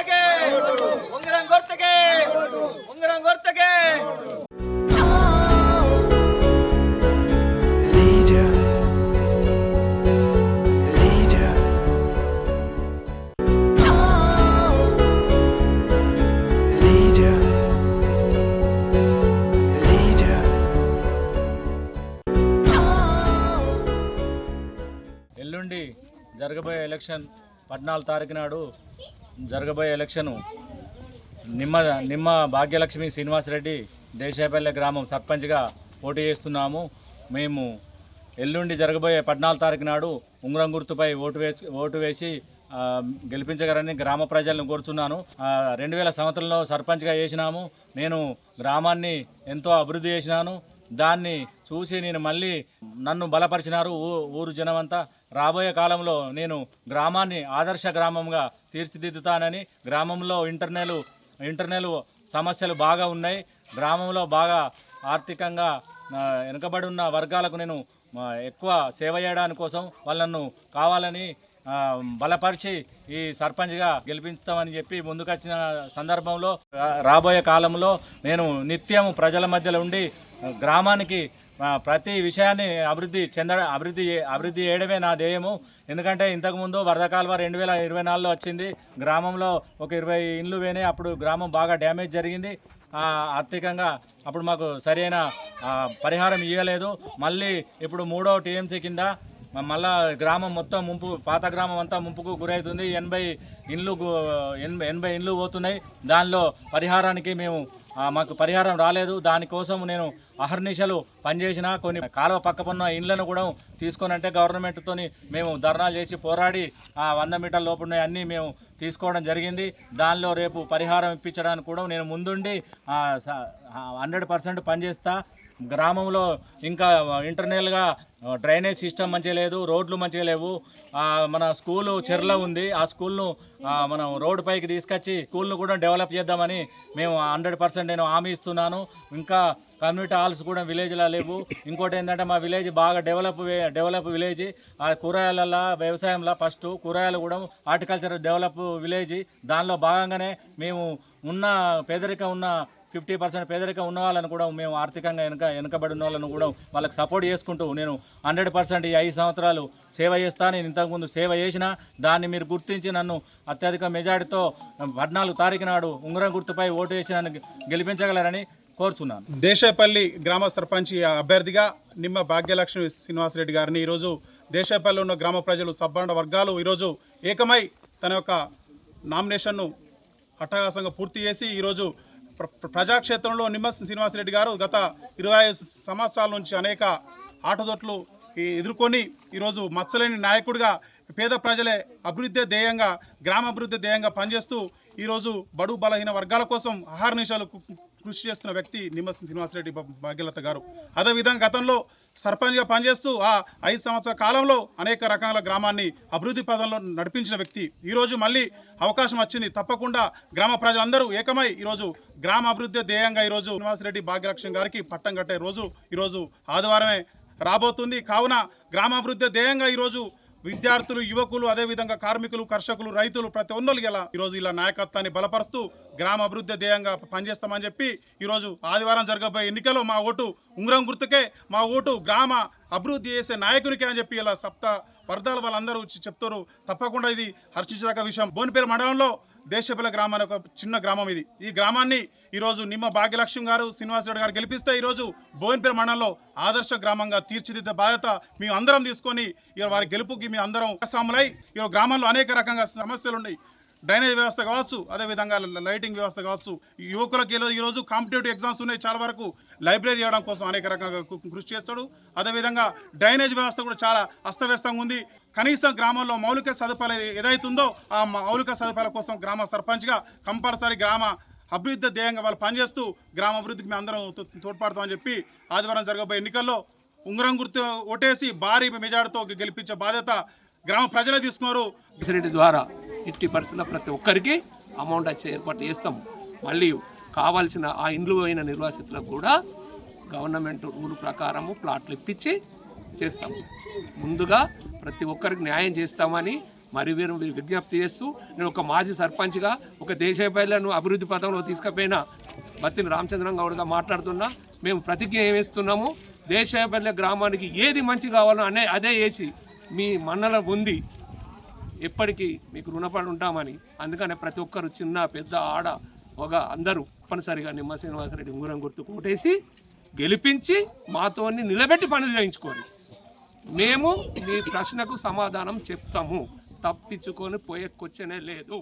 గుర్తుకే ఉంగరం గుర్తుకే ఉంగరం. ఎల్లుండి జరగబోయే ఎలక్షన్ పద్నాలుగు తారీఖు నాడు జరగబోయే ఎలక్షను నిమ్మ నిమ్మ భాగ్యలక్ష్మి శ్రీనివాసరెడ్డి దేశాపల్లె గ్రామం సర్పంచ్గా పోటీ చేస్తున్నాము. మేము ఎల్లుండి జరగబోయే పద్నాలుగు తారీఖు నాడు ఉంగరం గుర్తుపై ఓటు వేసి ఓటు వేసి గెలిపించగలని గ్రామ ప్రజలను కోరుతున్నాను రెండు వేల సంవత్సరంలో సర్పంచ్గా చేసినాము. నేను గ్రామాన్ని ఎంతో అభివృద్ధి చేసినాను. దాన్ని చూసి నేను మళ్ళీ నన్ను బలపరిచినారు ఊ- ఊరు జనమంతా. రాబోయే కాలంలో నేను గ్రామాన్ని ఆదర్శ గ్రామంగా తీర్చిదిద్దుతానని గ్రామంలో ఇంటర్నెల్ ఇంటర్నెల్ సమస్యలు బాగా ఉన్నాయి. గ్రామంలో బాగా ఆర్థికంగా వెనుకబడి ఉన్న వర్గాలకు నేను ఎక్కువ సేవ చేయడానికి కోసం వాళ్ళను కావాలని బలపరిచి ఈ సర్పంచ్గా గెలిపించుతామని చెప్పి ముందుకొచ్చిన సందర్భంలో రాబోయే కాలంలో నేను నిత్యం ప్రజల మధ్యలో ఉండి గ్రామానికి ప్రతి విషయాన్ని అభివృద్ధి చెంద అభివృద్ధి అభివృద్ధి చేయడమే నా ధ్యేయము. ఎందుకంటే ఇంతకుముందు వరద కాలువ రెండు వేల ఇరవై నాలుగులో వచ్చింది. గ్రామంలో ఒక ఇరవై ఇండ్లు పోయినాయి అప్పుడు గ్రామం బాగా డ్యామేజ్ జరిగింది. ఆర్థికంగా అప్పుడు మాకు సరైన పరిహారం ఇవ్వలేదు మళ్ళీ ఇప్పుడు మూడో టీఎంసీ కింద మళ్ళా గ్రామం మొత్తం ముంపు పాత గ్రామం అంతా ముంపుకు గురవుతుంది. ఎనభై ఇండ్లు ఎనభై ఎనభై ఇండ్లు పోతున్నాయి. దానిలో పరిహారానికి మేము మాకు పరిహారం రాలేదు. దానికోసం నేను అహర్నిశలు పనిచేసిన కొన్ని కాలువ పక్కపన్న ఇండ్లను కూడా తీసుకొని అంటే గవర్నమెంట్తోని మేము ధర్నాలు చేసి పోరాడి ఆ వంద మీటర్ల లోపల ఉన్నాయి అన్నీ మేము తీసుకోవడం జరిగింది. దానిలో రేపు పరిహారం ఇప్పించడానికి కూడా నేను ముందుండి హండ్రెడ్ పర్సెంట్ పనిచేస్తా. గ్రామంలో ఇంకా ఇంటర్నల్గా డ్రైనేజ్ సిస్టమ్ మంచిగా లేదు రోడ్లు మంచిగా లేవు. మన స్కూలు చెర్ల ఉంది. ఆ స్కూల్ను మనం రోడ్డు పైకి తీసుకొచ్చి స్కూల్ను కూడా డెవలప్ చేద్దామని మేము హండ్రెడ్ పర్సెంట్ నేను హామీ ఇస్తున్నాను. ఇంకా కమ్యూనిటీ హాల్స్ కూడా విలేజ్లో లేవు. ఇంకోటి ఏంటంటే మా విలేజ్ బాగా డెవలప్ డెవలప్ విలేజ్. ఆ కూరగాయలలో వ్యవసాయంలో ఫస్ట్ కూరగాయలు కూడా హార్టికల్చర్ డెవలప్ విలేజ్. దానిలో భాగంగానే మేము ఉన్న పేదరికం ఉన్న ఫిఫ్టీ పర్సెంట్ పేదరికం ఉన్న వాళ్ళని కూడా మేము ఆర్థికంగా వెనక వెనకబడిన వాళ్ళను కూడా వాళ్ళకి సపోర్ట్ చేసుకుంటూ నేను హండ్రెడ్ పర్సెంట్ ఈ ఐదు సంవత్సరాలు సేవ చేస్తా. నేను ఇంతకుముందు సేవ చేసిన దాన్ని మీరు గుర్తించి నన్ను అత్యధిక మెజార్టీతో పద్నాలుగు తారీఖు నాడు ఉంగరం గుర్తుపై ఓటు వేసి నన్ను గెలిపించగలరని కోరుచున్నాను. దేశపల్లి గ్రామ సర్పంచ్ అభ్యర్థిగా నిమ్మ భాగ్యలక్ష్మి శ్రీనివాసరెడ్డి గారిని ఈరోజు దేశపల్లి ఉన్న గ్రామ ప్రజలు సబ్బండ వర్గాలు ఈరోజు ఏకమై తన యొక్క నామినేషన్ను అట్టహాసంగా పూర్తి చేసి ఈరోజు ప్రజాక్షేత్రంలో నిమ్మ శ్రీనివాసరెడ్డి గారు గత ఇరవై ఐదు సంవత్సరాల నుంచి అనేక ఆటదొట్లు ఈ ఎదుర్కొని ఈరోజు మచ్చలేని నాయకుడిగా పేద ప్రజలే అభివృద్ధి ధ్యేయంగా గ్రామాభివృద్ధి ధ్యేయంగా పనిచేస్తూ ఈరోజు బడు బలహీన వర్గాల కోసం ఆహార కృషి చేస్తున్న వ్యక్తి నిమ్మసిన శ్రీనివాసరెడ్డి భాగ్యలత గారు. అదేవిధంగా గతంలో సర్పంచ్గా పనిచేస్తూ ఆ ఐదు సంవత్సరాల కాలంలో అనేక రకాల గ్రామాన్ని అభివృద్ధి పదంలో నడిపించిన వ్యక్తి. ఈరోజు మళ్ళీ అవకాశం వచ్చింది. తప్పకుండా గ్రామ ప్రజలందరూ ఏకమై ఈరోజు గ్రామ అభివృద్ధి ధ్యేయంగా ఈరోజు శ్రీనివాసరెడ్డి భాగ్యలక్ష్మి గారికి పట్టం కట్టే రోజు ఈరోజు ఆదివారమే రాబోతుంది. కావున గ్రామాభివృద్ధి ధ్యేయంగా ఈరోజు విద్యార్థులు యువకులు అదేవిధంగా కార్మికులు కర్షకులు రైతులు ప్రతి ఒన్నోళ్ళు ఇలా ఈరోజు ఇలా నాయకత్వాన్ని బలపరుస్తూ గ్రామ అభివృద్ధి ధ్యేయంగా పనిచేస్తామని చెప్పి ఈరోజు ఆదివారం జరగబోయే ఎన్నికల్లో మా ఓటు ఉంగరం గుర్తుకే మా ఓటు గ్రామ అభివృద్ధి చేసే నాయకునికే అని చెప్పి ఇలా సప్త వర్గాల వాళ్ళందరూ వచ్చి చెప్తారు తప్పకుండా ఇది హర్షించదగ్గ విషయం. బోనిపేరు మండలంలో దేశపల్ల గ్రామాల ఒక చిన్న గ్రామం ఇది. ఈ గ్రామాన్ని ఈరోజు నిమ్మ భాగ్యలక్ష్మి గారు శ్రీనివాసరెడ్డి గారు గెలిపిస్తే ఈరోజు బోయినపేట మండలంలో ఆదర్శ గ్రామంగా తీర్చిదిద్దే బాధ్యత మేము అందరం తీసుకొని వారి గెలుపుకి మీ అందరం సాములై ఈరోజు గ్రామంలో అనేక రకంగా సమస్యలు ఉన్నాయి డ్రైనేజ్ వ్యవస్థ కావచ్చు అదేవిధంగా లైటింగ్ వ్యవస్థ కావచ్చు. ఈ యువకులకు ఈరోజు ఈరోజు కాంపిటేటివ్ ఎగ్జామ్స్ ఉన్నాయి చాలా వరకు. లైబ్రరీ ఇవ్వడం కోసం అనేక రకంగా కృషి చేస్తాడు. అదేవిధంగా డ్రైనేజ్ వ్యవస్థ కూడా చాలా అస్తవ్యస్తంగా ఉంది. కనీసం గ్రామంలో మౌలిక సదుపాయాలు ఏదైతుందో ఆ మౌలిక సదుపాయాల కోసం గ్రామ సర్పంచ్గా కంపల్సరీ గ్రామ అభివృద్ధి ధ్యేయంగా వాళ్ళు పనిచేస్తూ గ్రామ అభివృద్ధికి మేము అందరం తో- తోడ్పడతామని చెప్పి ఆదివారం జరగబోయే ఎన్నికల్లో ఉంగరం గుర్తు ఓటేసి భారీ మెజార్టీతో గెలిపించే బాధ్యత గ్రామ ప్రజలే తీసుకున్నారు. ద్వారా ఎట్టి పరిస్థితుల్లో ప్రతి ఒక్కరికి అమౌంట్ వచ్చే ఏర్పాటు చేస్తాం. మళ్ళీ కావాల్సిన ఆ ఇండ్లు అయిన నిర్వాసితులకు కూడా గవర్నమెంట్ రూల్ ప్రకారము ప్లాట్లు ఇప్పించి చేస్తాం. ముందుగా ప్రతి ఒక్కరికి న్యాయం చేస్తామని మరి వీరు విజ్ఞప్తి చేస్తూ నేను ఒక మాజీ సర్పంచ్గా ఒక దేశపల్లను అభివృద్ధి పథంలో తీసుకుపోయిన బత్తిని రామచంద్రం గౌడ్గా మాట్లాడుతున్నా మేము ప్రతిజ్ఞ ఏమిస్తున్నాము దేశపల్లె గ్రామానికి ఏది మంచి కావాలో అనే అదే వేసి మీ మన్నల ఉంది ఎప్పటికీ మీకు రుణపడి ఉంటామని అందుకనే ప్రతి ఒక్కరు చిన్న పెద్ద ఆడ ఒక అందరూ తప్పనిసరిగా నిమ్మ శ్రీనివాసరెడ్డి ఉంగురం గుర్తు కోటేసి గెలిపించి మాతోని నిలబెట్టి పనులు చేయించుకోండి. మేము మీ ప్రశ్నకు సమాధానం చెప్తాము. తప్పించుకొని పోయే లేదు.